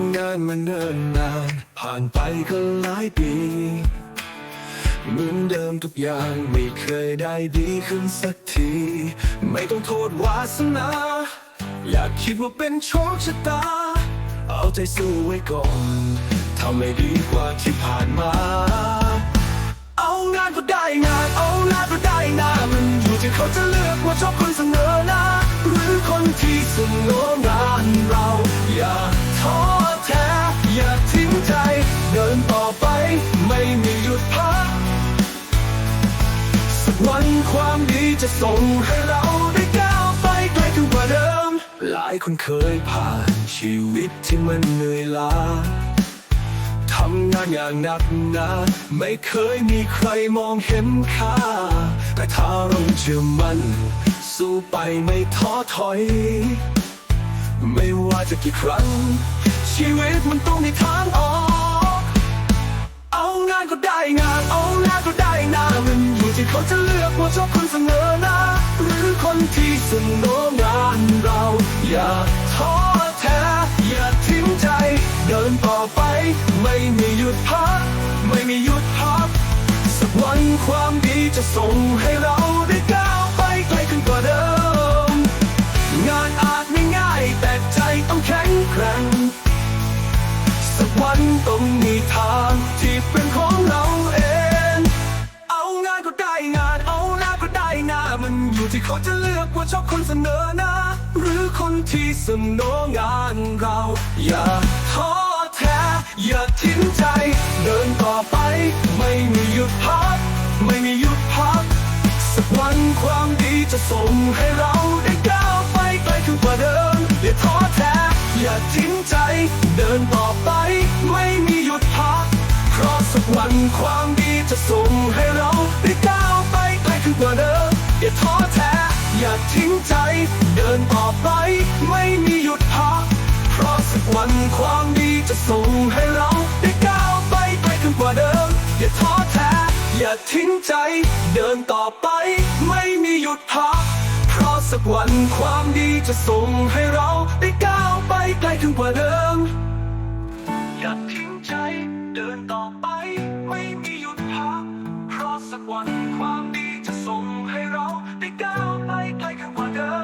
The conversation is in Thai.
ำงานมาเนิ่นนาน ผ่านไปก็หลายปี เหมือนเดิมทุกอย่างไม่เคยได้ดีขึ้นสักที ไม่ต้องโทษวาสนา อยากคิดว่าเป็นโชคชะตา เอาใจสู้ไว้ก่อนทำให้ดีกว่าที่ผ่านมา เอางานก็ได้งาน เอางานก็ได้งานมันอยู่ที่เขาจะเลือกว่าชอบคนเสนอหน้าหรือคนที่เสนองานเรา ความดีจะส่งให้เราได้ก้าวไปไกลขึ้นกว่าเดิม หลายคนเคยผ่านชีวิตที่มันเหนื่อยล้าทำงานอย่างหนักหนาไม่เคยมีใครมองเห็นค่า แต่ถ้าเราเชื่อมันสู้ไปไม่ท้อถอย ไม่ว่าจะกี่ครั้ง ชีวิตมันต้องมีทาง สนองานเรา อย่าท้อแท้ อย่าทิ้งใจ เดินต่อไป ไม่มีหยุดพัก ไม่มีหยุดพัก สักวันความดีจะส่งให้เราได้ก้าวไปไกลขึ้นกว่าเดิม งานอาจไม่ง่ายแต่ใจต้องแข็งแกร่ง สักวันต้องมีทางที่เป็นของ อกว่าชอบคนเสนอหน้าหรือคนที่เสนองานเรา อย่าท้อแท้ อย่าทิ้งใจ เดินต่อไป ไม่มีหยุดพัก ไม่มีหยุดพัก สักวันความดีจะส่งให้เราได้ก้าวไปไกลขึ้นกว่าเดิม อย่าท้อแท้ อย่าทิ้งใจ เดินต่อไป ไม่มีหยุดพัก เพราะสักวันความดีจะส่งให้เราได้ก้าวไปไกลขึ้นกว่าเดิม ทิ้งใจ เดินต่อไปไม่มีหยุดพัก เพราะสักวันความดีจะส่งให้เราได้ก้าวไปไกลขึ้นกว่าเดิม อย่าท้อแท้ อย่าทิ้งใจ เดินต่อไปไม่มีหยุดพัก เพราะสักวันความดีจะส่งให้เราได้ก้าวไปไกลขึ้นกว่าเดิม อย่าทิ้งใจ เดินต่อไปไม่มีหยุดพัก เพราะสักวันความดีจะส่งให้เราได้ก้าว go.